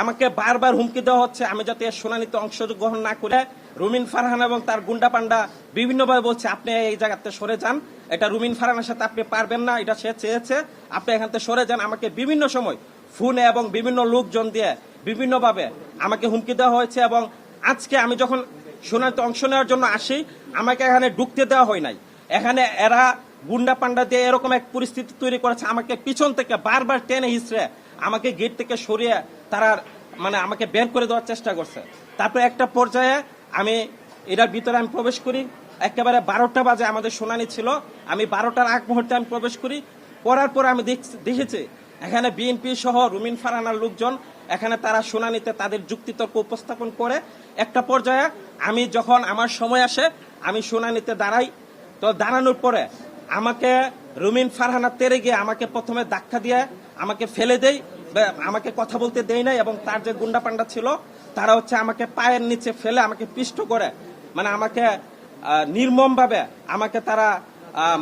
আমাকে বারবার হুমকি দেওয়া হচ্ছে। আমি যাতে শুনানিতে অংশগ্রহণ না করে রুমিন ফারহান এবং তার গুন্ডা পান্ডা বিভিন্নভাবে বলছে, আপনি এই জায়গাতে সরে যান। এটা রুমিন ফারহানের সাথে আপনি পারবেন না, এটা সে চেয়েছে। আপনি এখান থেকে সরে যান। আমাকে বিভিন্ন সময় ফোনে এবং বিভিন্ন লোকজন দিয়ে বিভিন্নভাবে আমাকে হুমকি দেওয়া হয়েছে এবং আজকে আমি যখন শুনানিতে অংশ নেওয়ার জন্য আসি, আমাকে এখানে ঢুকতে দেওয়া হয় নাই। এখানে এরা গুন্ডা পান্ডা দিয়ে এরকম এক পরিস্থিতি তৈরি করেছে। আমাকে পিছন থেকে বারবার টেনে হিসড়ে আমাকে গেট থেকে সরিয়ে তারা মানে আমাকে বের করে দেওয়ার চেষ্টা করছে। তারপরে একটা পর্যায়ে আমি, এটার ভিতরে আমি প্রবেশ করি। একেবারে বারোটা বাজে আমাদের শুনানি ছিল। আমি বারোটার আগ মুহূর্তে আমি প্রবেশ করি। করার পর আমি দেখ- দেখেছি, এখানে বিএনপি সহ রুমিন ফারানার লোকজন, এখানে তারা শুনানিতে তাদের যুক্তিতর্ক উপস্থাপন করে। একটা পর্যায়ে আমি যখন আমার সময় আসে, আমি শুনানিতে দাঁড়াই। তো দাঁড়ানোর পরে আমাকে রুমিন ফারহানা তেরে গিয়ে আমাকে প্রথমে ধাক্কা দিয়ে আমাকে ফেলে দেয় আমাকে কথা বলতে দেই নাই এবং তার যে গুন্ডা পান্ডা ছিল তারা হচ্ছে আমাকে পায়ের নিচে ফেলে আমাকে পিষ্ট করে। মানে আমাকে নির্মম ভাবে আমাকে তারা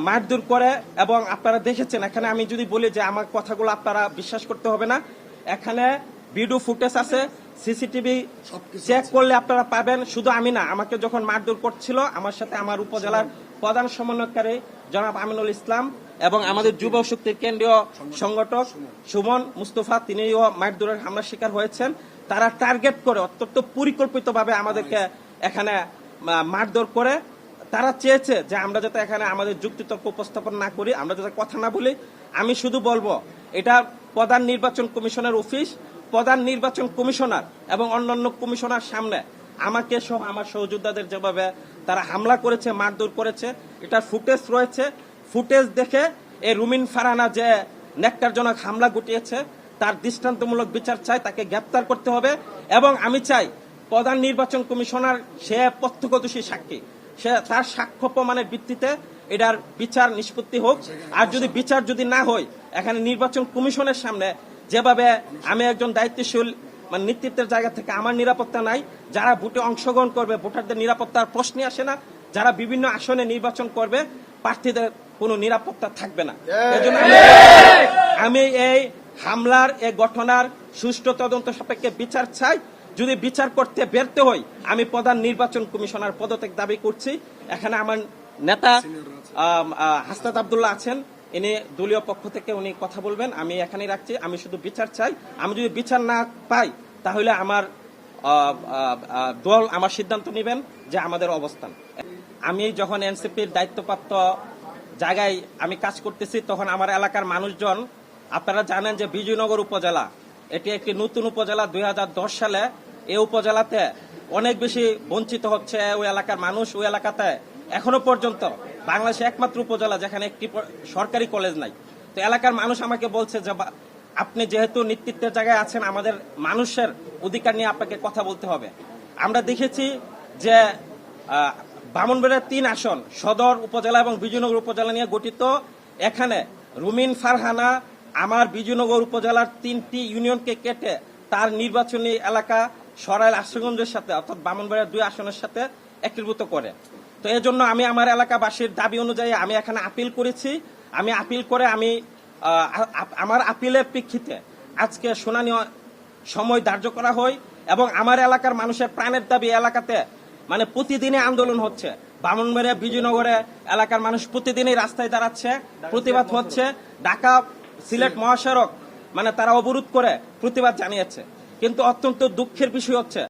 মারধর করে এবং আপনারা দেখেছেন এখানে আমি যদি বলি যে আমার কথাগুলো আপনারা বিশ্বাস করতে হবে না। এখানে ভিডিও ফুটেজ আছে সিসিটিভি চেক করলে আপনারা পাবেন। শুধু আমি না আমাকে যখন মারধর করছিল আমার সাথে আমার উপজেলার প্রধান সমন্বয়কারী জনাব আমিনুল ইসলাম এবং আমাদের যুব শক্তির কেন্দ্রীয় সংগঠক সুমন মুস্তফা, তিনিও মারধরের হামলার শিকার হয়েছেন। তারা টার্গেট করে অত্যন্ত পরিকল্পিতভাবে আমাদেরকে এখানে মারধর করে। তারা চেয়েছে যে আমরা যাতে এখানে আমাদের যুক্তিতর্ক উপস্থাপন না করি, আমরা যাতে কথা না বলি। আমি শুধু বলব, এটা প্রধান নির্বাচন কমিশনের অফিস। প্রধান নির্বাচন কমিশনার এবং অন্যান্য কমিশনার সামনে আমাকে সহ আমার সহযোদ্ধাদের যেভাবে তারা হামলা করেছে, মারধর করেছে এটা ফুটেজ রয়েছে। ফুটেজ দেখে এই রুমিন ফারানা যে নেকটারজনক হামলা ঘটিয়েছে, তার দৃষ্টান্তমূলক বিচার চাই, তাকে গ্রেপ্তার করতে হবে এবং আমি চাই প্রধান নির্বাচন কমিশনার সে প্রত্যক্ষদোষী সাক্ষী। সে তার সাক্ষ্য প্রমাণের ভিত্তিতে এটার বিচার নিষ্পত্তি হোক। আর যদি বিচার যদি না হয়, এখানে নির্বাচন কমিশনের সামনে যেভাবে আমি একজন দায়িত্বশীল মানে নেতৃত্বের জায়গা থেকে আমার নিরাপত্তা নাই। যারা ভোটে অংশগ্রহণ করবে ভোটারদের নিরাপত্তার প্রশ্নই আসে না। যারা বিভিন্ন আসনে নির্বাচন করবে প্রার্থীদের কোনো নিরাপত্তা থাকবে না। এজন্য আমি- এই হামলার এই ঘটনার সুষ্ঠু তদন্ত সাপেক্ষে বিচার চাই। যদি বিচার করতে ব্যর্থ হই আমি প্রধান নির্বাচন কমিশনার পদত্যাগ দাবি করছি। এখানে আমার নেতা হাসনাত আবদুল্লাহ আছেন। ইনি দলীয় পক্ষ থেকে উনি কথা বলবেন, আমি এখানে রাখছি, আমি শুধু বিচার চাই। আমি যদি বিচার না পাই, তাহলে আমার দল আমার সিদ্ধান্ত নেবেন যে আমাদের অবস্থান। আমি যখন এনসিপির দায়িত্বপ্রাপ্ত জায়গায় আমি কাজ করতেছি, তখন আমার এলাকার মানুষজন, আপনারা জানেন যে বিজয়নগর উপজেলা, এটি একটি নতুন উপজেলা, দুই হাজার দশ সালে এই উপজেলাতে অনেক বেশি বঞ্চিত হচ্ছে ওই এলাকার মানুষ, ওই এলাকাতে এখনও পর্যন্ত বাংলাদেশে একমাত্র উপজেলা যেখানে একটি সরকারি কলেজ নাই। তো এলাকার মানুষ আমাকে বলছে যে আপনি যেহেতু নেতৃত্বের জায়গায় আছেন আমাদের মানুষের অধিকার নিয়ে আপনাকে কথা বলতে হবে। আমরা দেখেছি যে আহ, বামনবাড়িয়ার তিন আসন সদর উপজেলা এবং বিজয়নগর উপজেলা নিয়ে গঠিত। এখানে রুমিন ফারহানা আমার বিজয়নগর উপজেলার তিনটি ইউনিয়নকে কেটে তার নির্বাচনী এলাকা সরাইল আশ্রগঞ্জের সাথে অর্থাৎ বামনবাড়িয়ার দুই আসনের সাথে একীভূত করে। তো এই জন্য আমি আমার এলাকাবাসীর দাবি অনুযায়ী আমি এখানে আপিল করেছি। আমি আপিল করে আমি আমার আপিলের প্রেক্ষিতে আজকে শুনানি সময় ধার্য করা হয় এবং আমার এলাকার মানুষের প্রাণের দাবি এলাকাতে মানে প্রতিদিনই আন্দোলন হচ্ছে। বামনবাড়িয়া, বিজয়নগরে এলাকার মানুষ প্রতিদিনই রাস্তায় দাঁড়াচ্ছে, প্রতিবাদ হচ্ছে। ঢাকা সিলেট মহাসড়ক মানে তারা অবরোধ করে প্রতিবাদ জানিয়েছে। কিন্তু অত্যন্ত দুঃখের বিষয় হচ্ছে